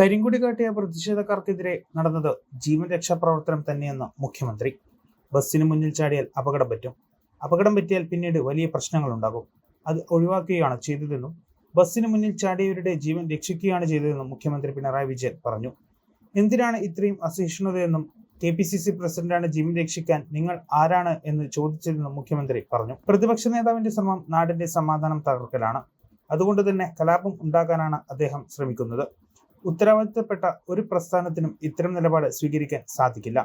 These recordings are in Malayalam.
കരിങ്കൊടി കാട്ടിയ പ്രതിഷേധക്കാർക്കെതിരെ നടന്നത് ജീവൻ രക്ഷാപ്രവർത്തനം തന്നെയെന്ന് മുഖ്യമന്ത്രി. ബസ്സിന് മുന്നിൽ ചാടിയാൽ അപകടം പറ്റും. അപകടം പറ്റിയാൽ പിന്നീട് വലിയ പ്രശ്നങ്ങളുണ്ടാകും. അത് ഒഴിവാക്കുകയാണ് ചെയ്തതെന്നും ബസ്സിന് മുന്നിൽ ചാടിയവരുടെ ജീവൻ രക്ഷിക്കുകയാണ് ചെയ്തതെന്നും മുഖ്യമന്ത്രി പിണറായി വിജയൻ പറഞ്ഞു. എന്തിനാണ് ഇത്രയും അസഹിഷ്ണുതയെന്നും കെ പി സി സി പ്രസിഡന്റാണ് ജീവൻ രക്ഷിക്കാൻ നിങ്ങൾ ആരാണ് എന്ന് ചോദിച്ചതെന്നും മുഖ്യമന്ത്രി പറഞ്ഞു. പ്രതിപക്ഷ നേതാവിന്റെ ശ്രമം നാടിന്റെ സമാധാനം തകർക്കലാണ്. അതുകൊണ്ട് തന്നെ കലാപം ഉണ്ടാക്കാനാണ് അദ്ദേഹം ശ്രമിക്കുന്നത്. ഉത്തരവാദിത്തപ്പെട്ട ഒരു പ്രസ്ഥാനത്തിനും ഇത്തരം നിലപാട് സ്വീകരിക്കാൻ സാധിക്കില്ല.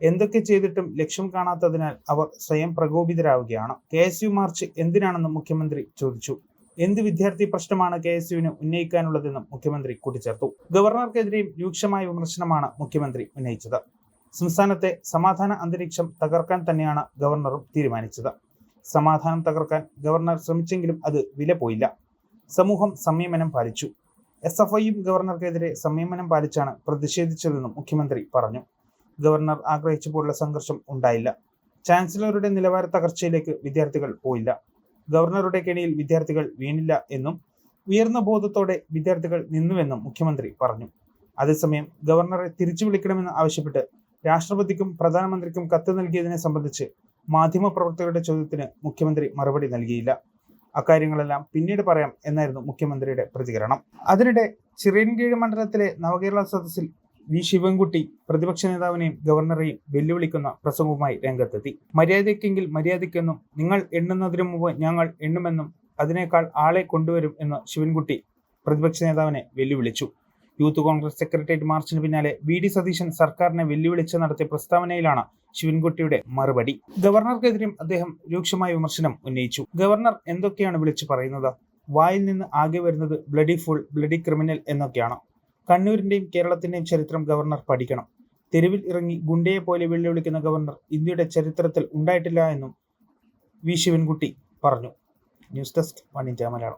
എന്തൊക്കെ ചെയ്തിട്ടും ലക്ഷ്യം കാണാത്തതിനാൽ അവർ സ്വയം പ്രകോപിതരാവുകയാണ്. കെ എസ് യു മാർച്ച് എന്തിനാണെന്നും മുഖ്യമന്ത്രി ചോദിച്ചു. എന്ത് വിദ്യാർത്ഥി പ്രശ്നമാണ് കെ എസ് യുവിന് ഉന്നയിക്കാനുള്ളതെന്നും മുഖ്യമന്ത്രി കൂട്ടിച്ചേർത്തു. ഗവർണർക്കെതിരെയും രൂക്ഷമായ വിമർശനമാണ് മുഖ്യമന്ത്രി ഉന്നയിച്ചത്. സംസ്ഥാനത്തെ സമാധാന അന്തരീക്ഷം തകർക്കാൻ തന്നെയാണ് ഗവർണറും തീരുമാനിച്ചത്. സമാധാനം തകർക്കാൻ ഗവർണർ ശ്രമിച്ചെങ്കിലും അത് വില പോയില്ല സമൂഹം സംയമനം പാലിച്ചു. എസ് എഫ് ഐയും ഗവർണർക്കെതിരെ സംയമനം പാലിച്ചാണ് പ്രതിഷേധിച്ചതെന്നും മുഖ്യമന്ത്രി പറഞ്ഞു. ഗവർണർ ആഗ്രഹിച്ചപ്പോഴുള്ള സംഘർഷം ഉണ്ടായില്ല. ചാൻസലറുടെ നിലവാര തകർച്ചയിലേക്ക് വിദ്യാർത്ഥികൾ പോയില്ല. ഗവർണറുടെ കെണിയിൽ വിദ്യാർത്ഥികൾ വീണില്ല എന്നും ഉയർന്ന ബോധത്തോടെ വിദ്യാർത്ഥികൾ നിന്നുവെന്നും മുഖ്യമന്ത്രി പറഞ്ഞു. അതേസമയം ഗവർണറെ തിരിച്ചു വിളിക്കണമെന്ന് ആവശ്യപ്പെട്ട് രാഷ്ട്രപതിക്കും പ്രധാനമന്ത്രിക്കും കത്ത് നൽകിയതിനെ സംബന്ധിച്ച് മാധ്യമപ്രവർത്തകരുടെ ചോദ്യത്തിന് മുഖ്യമന്ത്രി മറുപടി നൽകിയില്ല. അക്കാര്യങ്ങളെല്ലാം പിന്നീട് പറയാം എന്നായിരുന്നു മുഖ്യമന്ത്രിയുടെ പ്രതികരണം. അതിനിടെ ചിറയൻകീഴ് മണ്ഡലത്തിലെ നവകേരള സദസ്സിൽ വി ശിവൻകുട്ടി പ്രതിപക്ഷ നേതാവിനെയും ഗവർണറെയും വെല്ലുവിളിക്കുന്ന പ്രസംഗവുമായി രംഗത്തെത്തി. മര്യാദയ്ക്കെങ്കിൽ മര്യാദയ്ക്കെന്നും നിങ്ങൾ എണ്ണുന്നതിനു മുമ്പ് ഞങ്ങൾ എണ്ണുമെന്നും അതിനേക്കാൾ ആളെ കൊണ്ടുവരും എന്ന് ശിവൻകുട്ടി പ്രതിപക്ഷ നേതാവിനെ വെല്ലുവിളിച്ചു. യൂത്ത് കോൺഗ്രസ് സെക്രട്ടേറിയറ്റ് മാർച്ചിന് പിന്നാലെ വി ഡി സതീശൻ സർക്കാരിനെ വെല്ലുവിളിച്ച് നടത്തിയ പ്രസ്താവനയിലാണ് ശിവൻകുട്ടിയുടെ മറുപടി. ഗവർണർക്കെതിരെയും അദ്ദേഹം രൂക്ഷമായ വിമർശനം ഉന്നയിച്ചു. ഗവർണർ എന്തൊക്കെയാണ് വിളിച്ചു പറയുന്നത്? വായിൽ നിന്ന് ആകെ വരുന്നത് ബ്ലഡി ഫുൾ ബ്ലഡി ക്രിമിനൽ എന്നൊക്കെയാണ്? കണ്ണൂരിന്റെയും കേരളത്തിന്റെയും ചരിത്രം ഗവർണർ പഠിക്കണം. തെരുവിൽ ഇറങ്ങി ഗുണ്ടയെ പോലെ വെല്ലുവിളിക്കുന്ന ഗവർണർ ഇന്ത്യയുടെ ചരിത്രത്തിൽ ഉണ്ടായിട്ടില്ല എന്നും വി. ശിവൻകുട്ടി പറഞ്ഞു. News desk one India Malayalam.